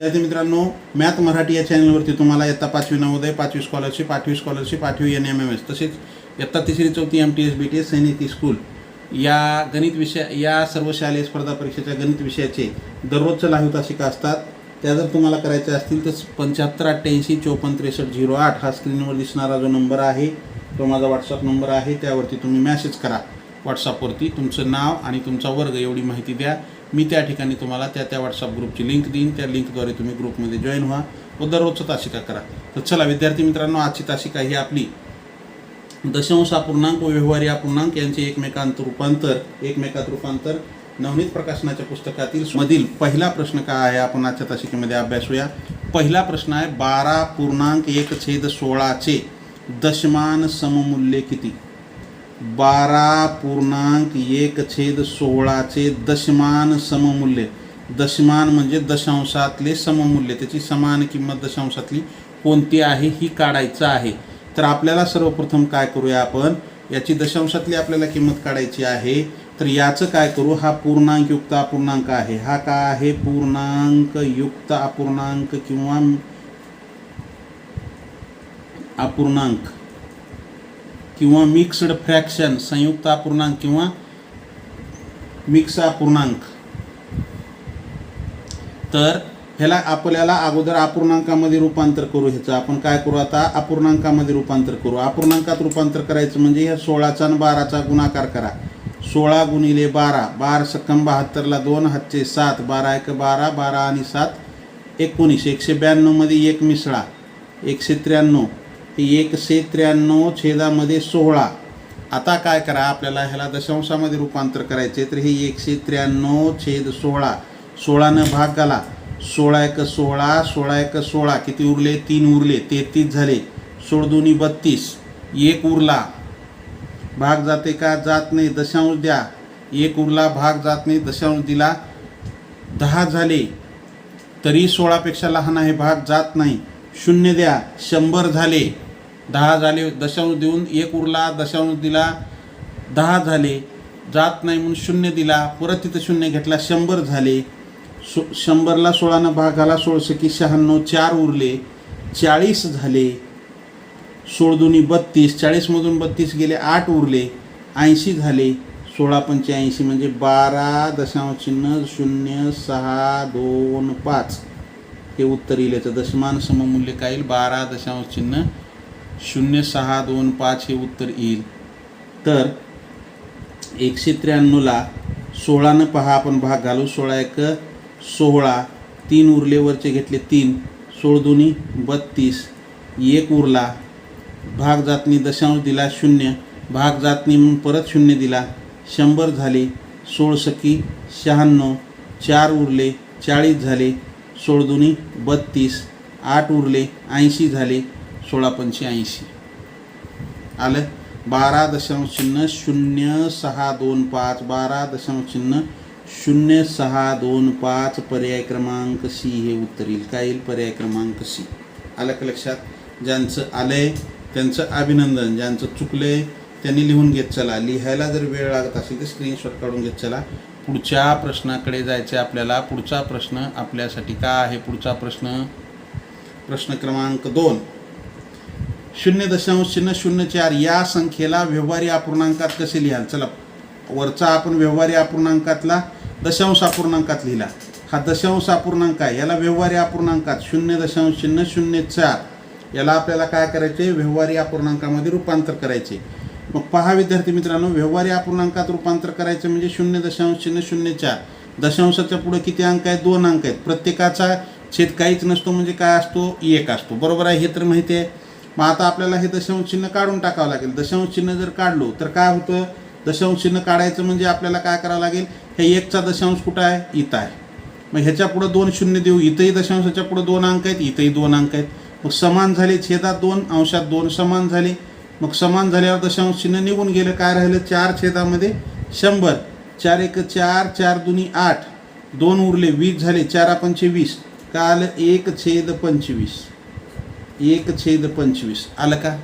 विद्यार्थी मित्रांनो मॅथ मराठी या चॅनलवरती तुम्हाला इयत्ता पाचवी नवोदय पाचवी स्कॉलरशिप आठवी स्कॉलरशिप आठवी एन एम एम एस तसेच इयत्ता तिसरी चौथी M T S B T S सैनिकी स्कूल या गणित विषय या सर्व शालेय स्पर्धा परीक्षेच्या गणित विषयाचे दररोजच्या लाईव्ह तासिका असतात. त्या जर तुम्हाला करायच्या असतील तर पंच्याहत्तर अठ्ठ्याऐंशी चोपन्न त्रेसष्ट झिरो आठ हा स्क्रीनवर दिसणारा जो नंबर आहे तो माझा व्हॉट्सअप नंबर आहे त्यावरती तुम्ही मॅसेज करा. व्हॉट्सअपवरती तुमचं नाव आणि तुमचा वर्ग एवढी माहिती द्या. मी त्या ठिकाणी तुम्हाला त्या त्या व्हॉट्सअप ग्रुपची लिंक देईन. त्या लिंकद्वारे तुम्ही ग्रुपमध्ये जॉईन व्हा व दररोजचं तासिका करा. तर चला विद्यार्थी मित्रांनो आजची तासिका ही आपली दशांश अपूर्णांक व व्यवहारी अपूर्णांक यांचे एकमेकांत रूपांतर एकमेकात रूपांतर नवनीत प्रकाशनाच्या पुस्तकातील मधील पहिला प्रश्न काय आहे? आपण आजच्या तासिकेमध्ये अभ्यासूया पहिला प्रश्न आहे बारा पूर्णांक एक छेद सोळाचे दशमान सममूल्य किती? बारा पूर्णांक एक छेद सोळाचे दशमान सममूल्य. दशमान म्हणजे दशांशातले सममूल्य. त्याची समान किंमत दशांशातली कोणती आहे ही काढायचं आहे. तर आपल्याला सर्वप्रथम काय करूया आपण? याची दशांशातली आपल्याला किंमत काढायची आहे. तर याचं काय करू? हा पूर्णांक युक्त अपूर्णांक आहे. हा काय आहे? पूर्णांक युक्त अपूर्णांक किंवा अपूर्णांक. किंवा मिक्स्ड फ्रॅक्शन संयुक्त अपूर्णांक किंवा मिक्स अपूर्णांक तर ह्याला आपल्याला अगोदर अपूर्णांकामध्ये रूपांतर करू ह्याचं. आपण काय करू आता? अपूर्णांकामध्ये रूपांतर करू. अपूर्णांकात रूपांतर करायचं म्हणजे ह्या सोळाचा आणि बाराचा गुणाकार करा. सोळा गुणिले बारा. बार सक्कम बहात्तरला दोन हातचे सात. बारा एक बारा बारा आणि सात एकोणीस. एकशे ब्याण्णवमध्ये एक मिसळा. एकशे त्र्याण्णव. एकशे त्र्याण्णव छेदामध्ये सोळा. आता काय करा आपल्याला ह्याला दशांशामध्ये रूपांतर करायचे तर हे एकशे त्र्याण्णव छेद सोळा. सोळानं भाग घाला. सोळा एक सोळा सोळा एक सोळा. किती उरले? तीन उरले. तेहतीस झाले. सोळ दोन्ही बत्तीस. एक उरला. भाग जाते का? जात नाही. दशांश द्या. एक उरला भाग जात नाही. दशांश दिला. दहा झाले. तरी सोळापेक्षा लहान आहे. भाग जात नाही. शून्य द्या. शंभर झाले. दहा झाले दशांश देऊन एक उरला दशांश दिला दहा झाले जात नाही म्हणून शून्य दिला परत तिथं शून्य घेतला शंभर झाले. सो शंभरला सोळानं भाग आला सोळशे की शहाण्णव चार उरले चाळीस झाले. सोळ दोन्ही बत्तीस चाळीसमधून बत्तीस गेले आठ उरले ऐंशी झाले. सोळा पंच्याऐंशी म्हणजे बारा दशांश चिन्ह शून्य सहा दोन पाच. हे उत्तर येईल याचं दशमान सममूल्य काय येईल? बारा दशांश चिन्ह शून्य सहा दोन पाच हे उत्तर येईल. तर एकशे त्र्याण्णवला सोळानं पहा आपण भाग घालू. सोळा एक सोळा. तीन उरलेवरचे घेतले तीन. सोळ दोन्ही बत्तीस. एक उरला. भाग जातनी दशांश दिला शून्य. भाग जातनी म्हणून परत शून्य दिला. शंभर झाले. सोळ सखी शहाण्णव. चार उरले चाळीस झाले. सोळ दोन्ही बत्तीस. आठ उरले ऐंशी झाले. सोळा पंचे ऐंशी आलं? बारा दशांश चिन्ह शून्य सहा दोन पाच. बारा दशांश चिन्ह शून्य सहा दोन पाच. पर्याय क्रमांक सी हे उत्तर येईल काय येईल? पर्याय क्रमांक सी. आलं का लक्षात? ज्यांचं आलंय त्यांचं अभिनंदन. ज्यांचं चुकलंय त्यांनी लिहून घेत चला. लिहायला जर वेळ लागत असेल तर स्क्रीनशॉट काढून घेत चला. पुढच्या प्रश्नाकडे जायचं आपल्याला. पुढचा प्रश्न आपल्यासाठी काय आहे? पुढचा प्रश्न? प्रश्न क्रमांक दोन. शून्य दशांश शून्य शून्य चार या संख्येला व्यवहारी अपूर्णांकात कसे लिहाल? चला वरचा आपण व्यवहारी अपूर्णांकातला दशांश अपूर्णांकात लिहिला. हा दशांश अपूर्णांक आहे याला व्यवहारी अपूर्णांकात शून्य दशांश शून्य शून्य चार याला आपल्याला काय करायचे? व्यवहारी अपूर्णांकामध्ये रूपांतर करायचे. मग पहा विद्यार्थी मित्रांनो व्यवहारी अपूर्णांकात रूपांतर करायचं म्हणजे शून्य दशांश शून्य शून्य चार. दशांशाच्या पुढे किती अंक आहेत? दोन अंक आहेत. प्रत्येकाचा छेद काहीच नसतो म्हणजे काय असतो? एक असतो. बरोबर आहे हे तर माहिती आहे. मग आता आपल्याला हे दशांश चिन्ह काढून टाकावं लागेल. दशांश चिन्ह जर काढलो तर काय होतं? दशांश चिन्ह काढायचं म्हणजे आपल्याला काय करावं लागेल? हे एकचा दशांश कुठं आहे? इथं आहे. मग ह्याच्या पुढं दोन शून्य देऊ. इथंही दशांशाच्या पुढं दोन अंक आहेत इथंही दोन अंक आहेत. मग समान झाले छेदात दोन अंशात दोन समान झाले. मग समान झाल्यावर दशांश चिन्ह निघून गेलं काय राहिलं? चार छेदामध्ये शंभर. चार एक चार चार दुनी आठ. दोन उरले वीस झाले. चार पंचे वीस एक छेद पंचवीस. एक छेद पंचवीस. आलं का?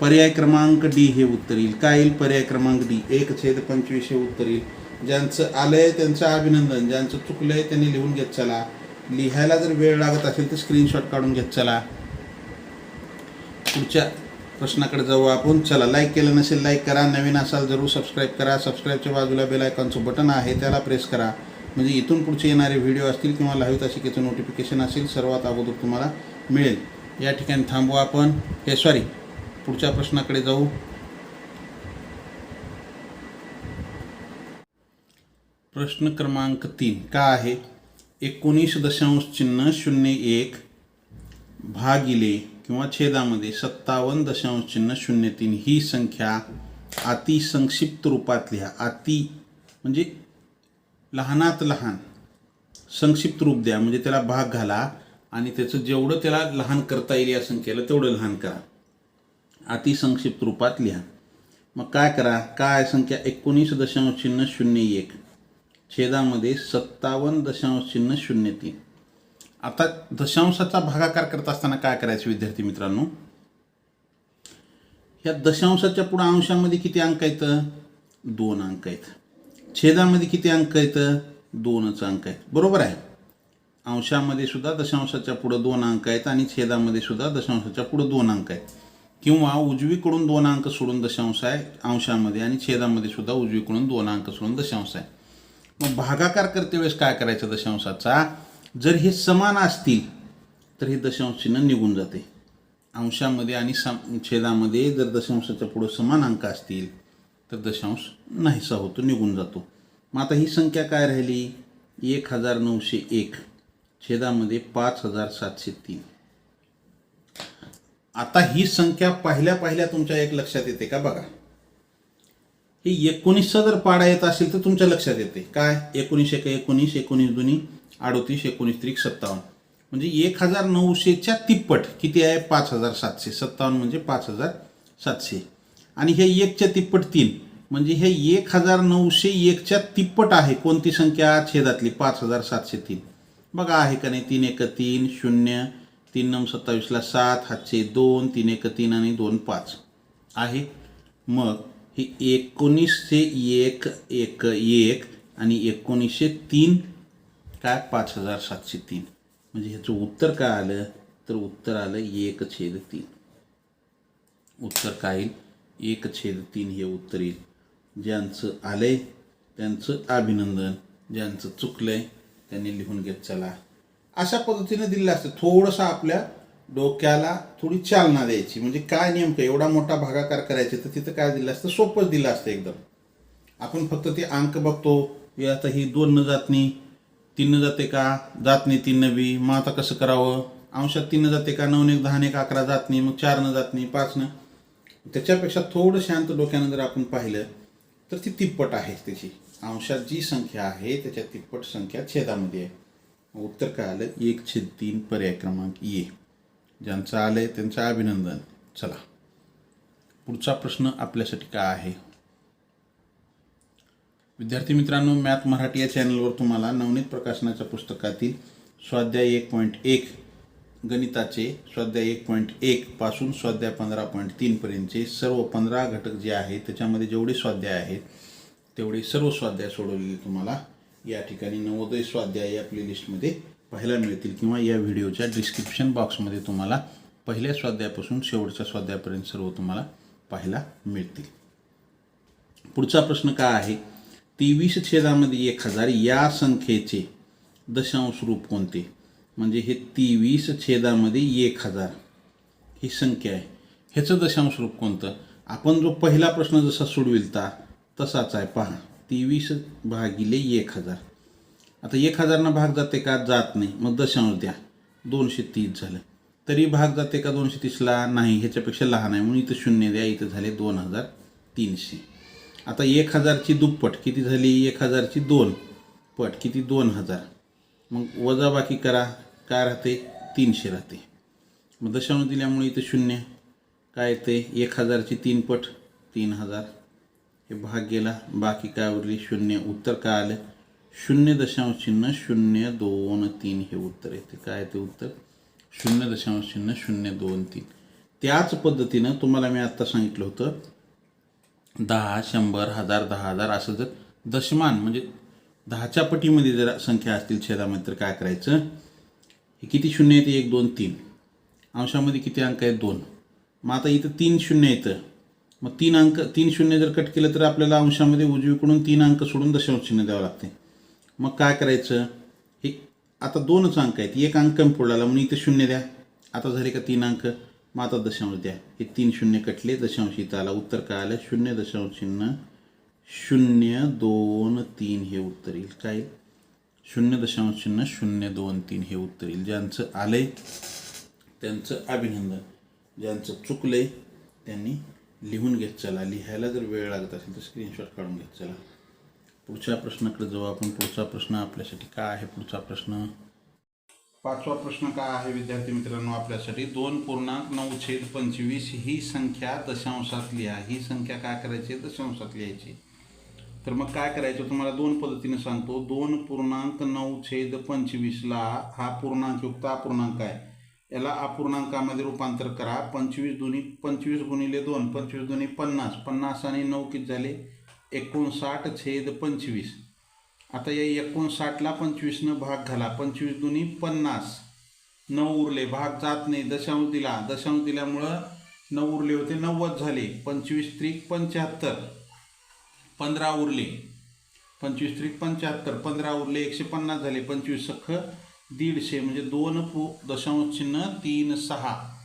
पर्याय क्रमांक डी हे उत्तर येईल. काय येईल? पर्याय क्रमांक डी. एक छेद पंचवीस हे उत्तर येईल. ज्यांचं आलंय त्यांचं अभिनंदन. ज्यांचं चुकलंय त्यांनी लिहून घेत चला. लिहायला जर वेळ लागत असेल तर स्क्रीनशॉट काढून घेत चला. पुढच्या प्रश्नाकडे जाऊ आपण. चला लाईक केलं नसेल लाईक करा. नवीन असाल जरूर सबस्क्राईब करा. सबस्क्राईबच्या बाजूला बेल आयकॉनचं बटन आहे त्याला प्रेस करा. म्हणजे इथून पुढचे येणारे व्हिडिओ असतील किंवा लाईव्ह तासिकेचं नोटिफिकेशन असेल सर्वात अगोदर तुम्हाला मिळेल. या ठिकाणी थांबू आपण. हे सॉरी पुढच्या प्रश्नाकडे जाऊ. प्रश्न क्रमांक तीन का आहे? एकोणीस दशांश चिन्ह शून्य एक भागिले किंवा छेदामध्ये सत्तावन्न दशांश चिन्ह शून्य तीन ही संख्या अति संक्षिप्त रूपात लिहा अति म्हणजे लहानात लहान संक्षिप्त रूप द्या म्हणजे त्याला भाग घाला. आणि त्याचं जेवढं त्याला लहान करता येईल या संख्येला तेवढं लहान करा. अतिसंक्षिप्त रूपात लिहा. मग काय करा? काय संख्या? एकोणीस दशांश चिन्ह शून्य एक. छेदामध्ये सत्तावन्न दशांश चिन्ह शून्य तीन. आता दशांशाचा भागाकार करत असताना काय करायचं विद्यार्थी मित्रांनो? ह्या दशांशाच्या पुढं अंशामध्ये किती अंक आहेत? दोन अंक आहेत. छेदामध्ये किती अंक आहेत? दोनच अंक आहेत. बरोबर आहे? अंशामध्ये सुद्धा दशांशाच्या पुढं दोन अंक आहेत आणि छेदामध्ये सुद्धा दशांशाच्या पुढं दोन अंक आहेत. किंवा उजवीकडून दोन अंक सोडून दशांश आहे अंशामध्ये आणि छेदामध्ये सुद्धा उजवीकडून दोन अंक सोडून दशांश आहे. मग भागाकार करते वेळेस काय करायचं दशांशाचा? जर हे समान असतील तर हे दशांश चिन्ह निघून जाते. अंशामध्ये आणि सम छेदामध्ये जर दशांशाच्या पुढं समान अंक असतील तर दशांश नाहीसा होतो निघून जातो. मग आता ही संख्या काय राहिली? एक हजार नऊशे एक. छेदामध्ये पाच हजार सातशे तीन. आता ही संख्या पहिल्या पहिल्या तुमच्या एक लक्षात येते का बघा. ही एकोणीसचा जर पाडा येत असेल तर तुमच्या लक्षात येते. काय? एकोणीस एक एकोणीस एकोणीस दोन्ही अडोतीस एकोणीस त्रिक सत्तावन्न. म्हणजे एक हजार नऊशेच्या तिप्पट किती आहे? पाच हजार सातशे. सत्तावन्न म्हणजे पाच हजार सातशे. आणि हे एकच्या तिप्पट तीन. म्हणजे हे एक हजार नऊशे एकच्या तिप्पट आहे कोणती संख्या? छेदातली पाच हजार सातशे तीन. बघा आहे का नाही तीन एक तीन शून्य तीन नऊ सत्तावीसला सात हातशे दोन तीन एक तीन आणि दोन पाच. आहे. मग हे एकोणीसशे एक एक एक आणि एकोणीसशे तीन काय? पाच हजार सातशे तीन. म्हणजे ह्याचं उत्तर काय आलं? तर उत्तर आलं एक छेद तीन. उत्तर काय येईल? एक छेद तीन हे उत्तर येईल. ज्यांचं आहे त्यांचं अभिनंदन ज्यांचं चुकलं आहे त्यांनी लिहून घेत चला. अशा पद्धतीने दिलेलं असतं. थोडंसं आपल्या डोक्याला थोडी चालना द्यायची. म्हणजे काय नेमकं? एवढा मोठा भागाकार करायचे तर तिथं काय दिलं असतं? सोपंच दिलं असतं एकदम. आपण फक्त ते अंक बघतो. आता ही दोन न जातनी तीन न जाते का? जात नाही तीन बी. मग आता कसं करावं? अंशात तीन जाते का? नऊ एक दहा एक अकरा जात नाही. मग चार न जात नाही. पाच न. त्याच्यापेक्षा थोडं शांत डोक्यानं जर आपण पाहिलं तर ती तिप्पट आहे त्याची. अंशात जी संख्या आहे त्याच्या तिप्पट संख्या छेदामध्ये आहे. उत्तर काय आलं एक छेद तीन पर्याय क्रमांक ये ज्यांचं आलंय त्यांचं अभिनंदन. चला. पुढचा प्रश्न आपल्यासाठी काय आहे? विद्यार्थी मित्रांनो मॅथ मराठी या चॅनलवर तुम्हाला नवनीत प्रकाशनाच्या पुस्तकातील स्वाध्याय एक पॉईंट एक गणिताचे स्वाध्याय एक पॉईंट एक पासून स्वाध्याय पंधरा पॉईंट तीनपर्यंतचे सर्व पंधरा घटक जे आहेत त्याच्यामध्ये जेवढे स्वाध्याय आहेत तेवढे सर्व स्वाध्याय सोडवलेले तुम्हाला. या ठिकाणी नवोदय स्वाध्याय या प्लेलिस्टमध्ये पाहायला मिळतील किंवा या व्हिडिओच्या डिस्क्रिप्शन बॉक्समध्ये तुम्हाला पहिल्या स्वाध्यायापासून शेवटच्या स्वाध्यायापर्यंत सर्व तुम्हाला पाहायला मिळतील. पुढचा प्रश्न काय आहे? तेवीस छेदामध्ये एक हजार या संख्येचे दशांश रूप कोणते? म्हणजे हे तेवीस छेदामध्ये एक हजार ही संख्या आहे. ह्याचं दशांश रूप कोणतं? आपण जो पहिला प्रश्न जसा सोडविलता तसाच आहे पहा. तेवीस भागिले एक हजार. आता एक हजारनं भाग जाते का? जात नाही. मग दशांश द्या. दोनशे तीस झालं. तरी भाग जाते का दोनशे तीसला? नाही. ह्याच्यापेक्षा लहान आहे. म्हणून इथं शून्य द्या. इथं झाले दोन हजार तीनशे. आता एक हजारची दुप्पट किती झाली? एक हजारची दोन पट किती? दोन हजार. मग वजाबाकी करा. काय राहते? तीनशे राहते. मग दशांश दिल्यामुळे इथं शून्य. काय येते? एक हजारची तीन पट तीन हजार. हे भाग गेला बाकी काय उरली? शून्य. उत्तर काय आलं? शून्य दशांश चिन्ह शून्य दोन तीन हे उत्तर येते. काय ते उत्तर? शून्य दशांश चिन्ह शून्य दोन तीन. त्याच पद्धतीनं तुम्हाला मी आत्ता सांगितलं होतं दहा शंभर हजार दहा हजार असं जर दशमान म्हणजे दहाच्या पटीमध्ये जर संख्या असतील छेदामध्ये तर काय करायचं? हे किती शून्य येते? एक दोन तीन. अंशामध्ये किती अंक आहेत? दोन. मग आता इथं तीन शून्य येतं. मग तीन अंक तीन शून्य जर कट केलं तर आपल्याला अंशामध्ये उजवीकडून तीन अंक सोडून दशांश चिन्ह द्यावं लागते. मग काय करायचं? हे आता दोनच अंक आहेत. एक अंक कमी पडला म्हणून इथं शून्य द्या. आता झाले का तीन अंक? मग आता दशांश द्या. हे तीन शून्य कटले दशांश इथं आला. उत्तर काय आलं? शून्य दशांश चिन्ह. शून्य दोन तीन हे उत्तर येईल. काय शून्य दशांश चिन्ह शून्य दोन तीन हे उत्तर येईल. ज्यांचं आलंय त्यांचं अभिनंदन. ज्यांचं चुकलंय त्यांनी लिहून घेत चला लिहायला जर वेळ लागत असेल तर स्क्रीनशॉट काढून घेत चला. पुढच्या प्रश्नाकडे जाऊ आपण. पुढचा प्रश्न आपल्यासाठी काय आहे? पुढचा प्रश्न? पाचवा प्रश्न काय आहे विद्यार्थी मित्रांनो आपल्यासाठी? दोन पूर्णांक नऊ छेद पंचवीस ही संख्या दशांशात लिहा. ही संख्या काय करायची? दशांशात लिहायची. तर मग काय करायचं? तुम्हाला दोन पद्धतीने सांगतो. दोन पूर्णांक नऊ छेद पंचवीसला हा पूर्णांक युक्त हा पूर्णांक आहे. याला अपूर्णांकामध्ये रूपांतर करा. पंचवीस दोन्ही पंचवीस गुणिले दोन पंचवीस दोन्ही पन्नास. पन्नास आणि नऊ किती झाले? एकोणसाठ छेद पंचवीस. आता या एकोणसाठला पंचवीसनं भाग घाला. पंचवीस दोन्ही पन्नास. नऊ उरले. भाग जात नाही. दशांश दिला. दशांश दिल्यामुळं नऊ उरले होते. नव्वद झाले. पंचवीस त्रिक पंच्याहत्तर. पंधरा उरले. पंचवीस त्रिक पंच्याहत्तर. पंधरा उरले. एकशे पन्नास झाले. पंचवीस सख्ख दीडशे म्हणजे दोन पु दशांश चिन्ह तीन सहा.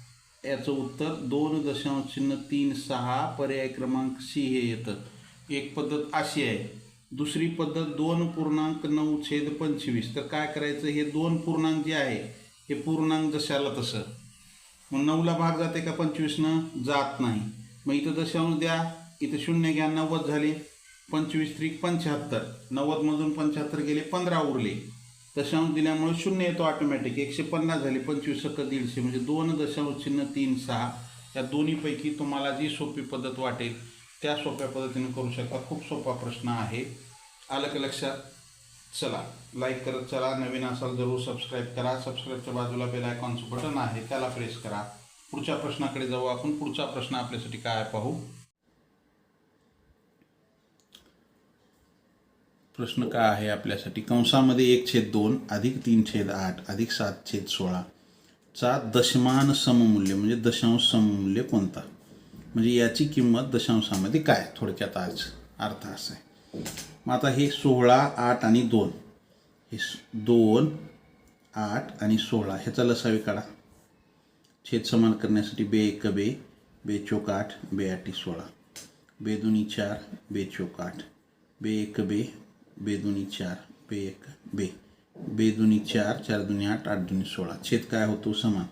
याचं उत्तर दोन दशांश चिन्ह तीन सहा पर्याय क्रमांक सी हे येतं. एक पद्धत अशी आहे. दुसरी पद्धत दोन पूर्णांक नऊ छेद पंचवीस. तर काय करायचं? हे दोन पूर्णांक जे आहे हे पूर्णांक जशाला तसं. मग नऊला भाग जाते का पंचवीसनं? जात नाही. मग इथं दशांश द्या. इथं शून्य घ्या. नव्वद झाले. पंचवीस त्रिक पंच्याहत्तर. नव्वदमधून पंच्याहत्तर गेले पंधरा उरले. दशांश दिल्यामुळे शून्य येतो ऑटोमॅटिक एकशे पन्नास झाले पंचवीस सक्क दीडशे. म्हणजे दोन दशांश चिन्ह तीन सहा. या दोन्हीपैकी तुम्हाला जी सोपी पद्धत वाटेल त्या सोप्या पद्धतीने करू शकता. खूप सोपा प्रश्न आहे. आलं का लक्षात? चला लाईक करत चला. नवीन असाल जरूर सबस्क्राईब करा. सबस्क्राईबच्या बाजूला बेल आयकॉनचं बटन आहे त्याला प्रेस करा. पुढच्या प्रश्नाकडे जाऊ आपण. पुढचा प्रश्न आपल्यासाठी काय पाहू. प्रश्न का आहे आपल्यासाठी? कंसामध्ये एक छेद दोन अधिक तीन छेद आठ अधिक सात छेद सोळा. चा दशमान सममूल्य म्हणजे दशांश सममूल्य कोणता? म्हणजे याची किंमत दशांशामध्ये काय? थोडक्यात आज अर्थ असा आहे. मग आता हे सोळा आठ आणि दोन. हे दोन आठ आणि सोळा ह्याचा लसावी काढा. छेद समान करण्यासाठी बे एक बे बे चोक आठ बे आठी सोळा. बे दोन्ही चार बे चोक आठ. बे एक बे बेदुनी चार बे एक बे. बे चार चार दुनी आठ आठ दुनी सोळा. छेद काय होतो? समान.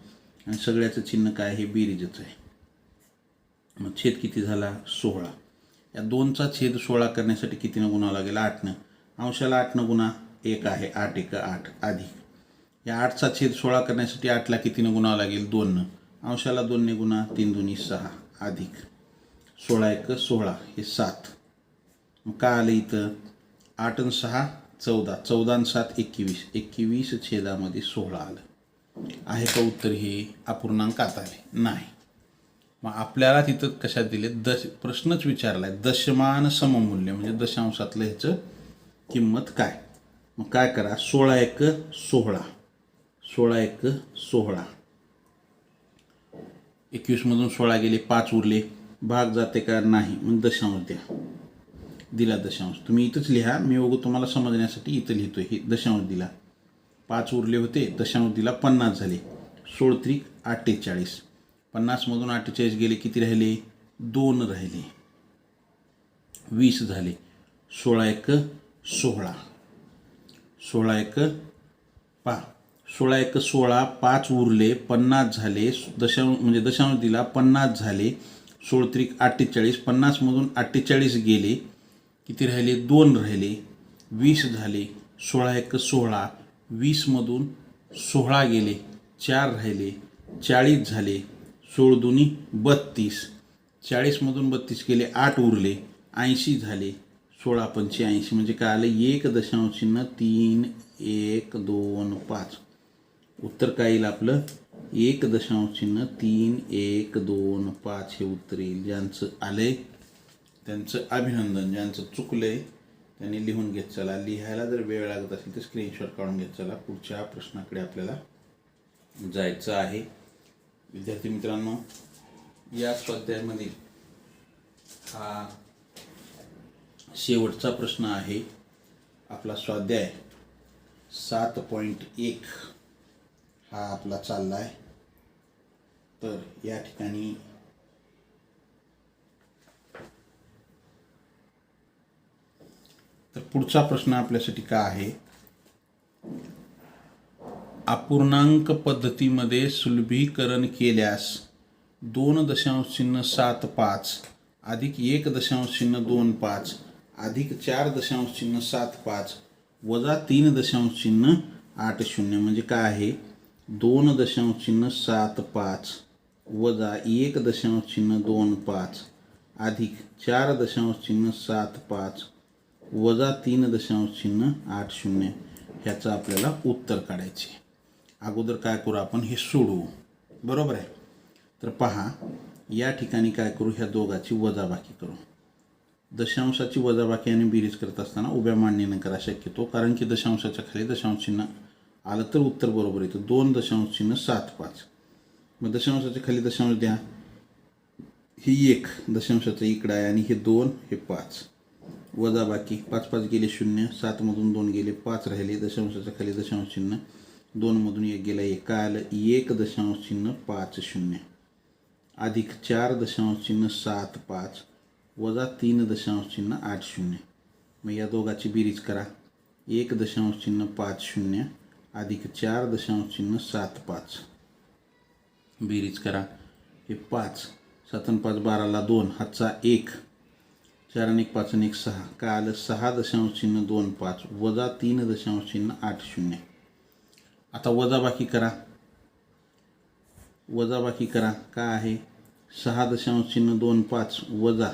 आणि सगळ्याचं चिन्ह काय हे बेरीजच आहे. मग छेद किती झाला? सोळा. या दोनचा छेद सोळा करण्यासाठी कितीनं गुणावं लागेल? आठनं. अंशाला आठनं गुणा. एक आहे. आठ एक आठ. अधिक या आठचा छेद सोळा करण्यासाठी आठला कितीनं गुणावं लागेल? दोननं. अंशाला दोनने गुणा. तीन दोन्ही सहा. अधिक सोळा एक सोळा. हे सात. मग का आलं इथं? आठ आणि सहा चौदा. चौदा आणि सात एकवीस. एकवीस छेदामध्ये सोळा आलं. आहे का उत्तर हे अपूर्णांकात आले? नाही. मग आपल्याला तिथं कशात दिले? दश प्रश्नच विचारला आहे दशमान सममूल्य म्हणजे दशांशातलं ह्याचं किंमत काय? मग काय करा? सोळा एक सोहळा सोळा एक सोहळा एकवीसमधून सोळा गेले पाच उरले. भाग जाते का? नाही. मग दशांश द्या. दिला दशांश. तुम्ही इथंच लिहा मी बघू तुम्हाला समजण्यासाठी इथं लिहितो हे दशांश दिला. पाच उरले होते दशांश दिला पन्नास झाले. सोळ त्रिक अठ्ठेचाळीस. पन्नासमधून अठ्ठेचाळीस गेले किती राहिले? दोन राहिले. वीस झाले. सोळा एक सोळा. सोळा एक पा. सोळा एक सोळा पाच उरले पन्नास झाले दशांश म्हणजे दशांश दिला पन्नास झाले. सोळ त्रिक अठ्ठेचाळीस पन्नासमधून अठ्ठेचाळीस गेले. किती राहिले? दोन राहिले. वीस झाले. सोळा एक सोळा. वीसमधून सोळा गेले. चार राहिले. चाळीस झाले. सोळ दोन्ही बत्तीस. चाळीसमधून बत्तीस गेले. आठ उरले. ऐंशी झाले. सोळा पंच्याऐंशी म्हणजे काय आलं? एक दशांश चिन्ह तीन एक दोन पाच. उत्तर काय येईल आपलं? एक दशांश चिन्ह तीन एक दोन पाच हे उत्तर येईल. ज्यांचं आहे त्यांचं अभिनंदन ज्यांचं चुकलं आहे त्यांनी लिहून घेत चला. लिहायला जर वेळ लागत असेल तर स्क्रीनशॉट काढून घेत चला. पुढच्या प्रश्नाकडे आपल्याला जायचं आहे. विद्यार्थी मित्रांनो या स्वाध्यायामधील हा शेवटचा प्रश्न आहे. आपला स्वाध्याय सात पॉईंट एक हा आपला चालला आहे तर या ठिकाणी तर पुढचा प्रश्न आपल्यासाठी काय आहे? अपूर्णांक पद्धतीमध्ये सुलभीकरण केल्यास दोन दशांश चिन्ह सात पाच अधिक एक दशांश चिन्ह दोन पाच अधिक चार दशांश चिन्ह सात पाच वजा तीन दशांश चिन्ह आठ शून्य. म्हणजे काय आहे? दोन दशांश चिन्ह सात पाच वजा एक दशांश चिन्ह दोन पाच अधिक चार दशांश चिन्ह सात पाच वजा तीन दशांश चिन्ह आठ शून्य ह्याचं आपल्याला उत्तर काढायचे. अगोदर काय करू आपण? हे सोडवू. बरोबर आहे? तर पहा या ठिकाणी काय करू? ह्या दोघाची वजाबाकी करू. दशांशाची वजाबाकी आणि बिरीज करत असताना उभ्या मांडणीनं करा शक्यतो कारण की दशांशाच्या खाली दशांश चिन्ह आलं तर उत्तर बरोबर येतं. दोन दशांश चिन्ह सात पाच. मग दशांशाच्या खाली दशांश द्या. ही एक दशांशाचं इकडं आहे आणि हे दोन हे पाच. वजा बाकी. पाच पाच गेले शून्य सातमधून दोन गेले पाच राहिले दशांशाच्या खाली दशांश चिन्ह. दोनमधून एक गेला एक काय आलं? एक दशांश चिन्ह पाच शून्य. अधिक चार दशांश चिन्ह सात पाच. वजा तीन दशांश चिन्ह आठ शून्य. मग या दोघाची बेरीज करा. एक दशांश चिन्ह पाच शून्य. अधिक चार दशांश चिन्ह सात पाच. बेरीज करा. हे पाच. सातन पाच बाराला दोन. हातचा एक. चार आणि एक पाच आणि एक सहा. काय आलं सहा दशांश चिन्ह दोन पाच. वजा तीन दशांश चिन्ह आठ शून्य. आता वजाबाकी करा. वजाबाकी करा. काय आहे? सहा दशांश चिन्ह दोन पाच. वजा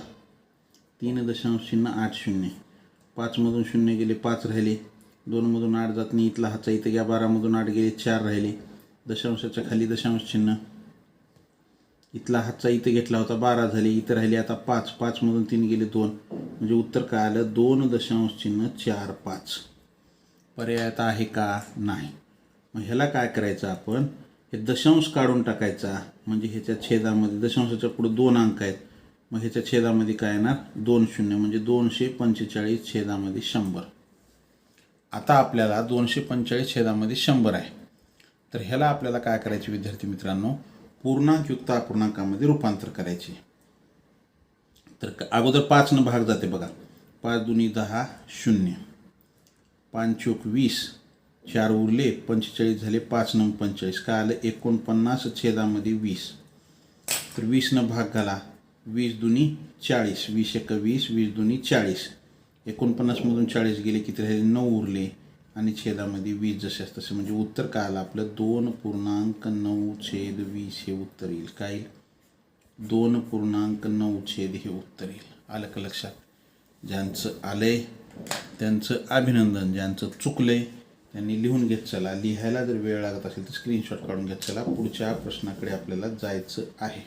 तीन दशांश चिन्ह आठ शून्य. पाचमधून शून्य गेले पाच राहिले. दोनमधून आठ जात नाही. इथला हाचा इथं घ्या. बारामधून आठ गेले चार राहिले. दशांशाच्या खाली दशांश चिन्ह. इथला हातचा इथं घेतला होता बारा झाले इथं राहिले आता पाच पाचमधून तीन गेले दोन. म्हणजे उत्तर काय आलं? दोन दशांश चिन्ह चार पाच. पर्याय आता आहे का? नाही. मग ह्याला काय करायचं आपण? हे दशांश काढून टाकायचा. म्हणजे ह्याच्या छेदामध्ये दशांशाच्या पुढे दोन अंक आहेत. मग ह्याच्या छेदामध्ये काय येणार? दोन शून्य. म्हणजे दोनशे पंचेचाळीस छेदामध्ये शंभर. आता आपल्याला दोनशे पंचेचाळीस छेदामध्ये शंभर आहे. तर ह्याला आपल्याला काय करायचे विद्यार्थी मित्रांनो? पूर्णांकयुक्त अपूर्णांकामध्ये रूपांतर करायचे. तर क- अगोदर पाचनं भाग जाते बघा. पाच दुनी दहा शून्य. पाचोक वीस चार उरले पंचेचाळीस झाले पाच नऊ पंचेचाळीस. काय आलं? एकोणपन्नास छेदामध्ये वीस. तर वीसनं भाग घाला. वीस दुनी चाळीस. वीस एक वीस वीस दुनी चाळीस. एकोणपन्नासमधून चाळीस गेले किती राहिले? नऊ उरले. आणि छेदामध्ये वीस जसे तसे म्हणजे उत्तर काय आलं आपलं दोन पूर्णांक नऊ छेद वीस हे उत्तर येईल. काय येईल? दोन पूर्णांक नऊ छेद हे उत्तर येईल. आलं का लक्षात? ज्यांचं आलंय त्यांचं अभिनंदन ज्यांचं चुकलंय त्यांनी लिहून घेत चला. लिहायला जर वेळ लागत असेल तर स्क्रीनशॉट काढून घेत चला. पुढच्या प्रश्नाकडे आपल्याला जायचं आहे.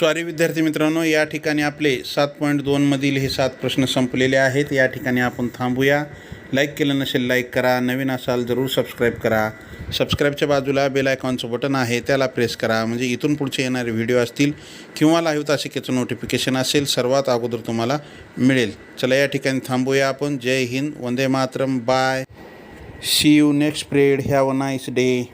सॉरी विद्यार्थी मित्रांनो या ठिकाणी आपले सात पॉईंट दोनमधील हे सात प्रश्न संपलेले आहेत. या ठिकाणी आपण थांबूया. लाईक केलं नसेल लाईक करा. नवीन असाल जरूर सबस्क्राईब करा. सबस्क्राईबच्या बाजूला बेल आयकॉनचं बटन आहे त्याला प्रेस करा. म्हणजे इथून पुढचे येणारे व्हिडिओ असतील किंवा लाईव्ह तासिकेचं नोटिफिकेशन असेल सर्वात अगोदर तुम्हाला मिळेल. चला या ठिकाणी थांबूया आपण. जय हिंद. वंदे मातरम. बाय सी यू नेक्स्ट प्रेड हॅव अ नाईस डे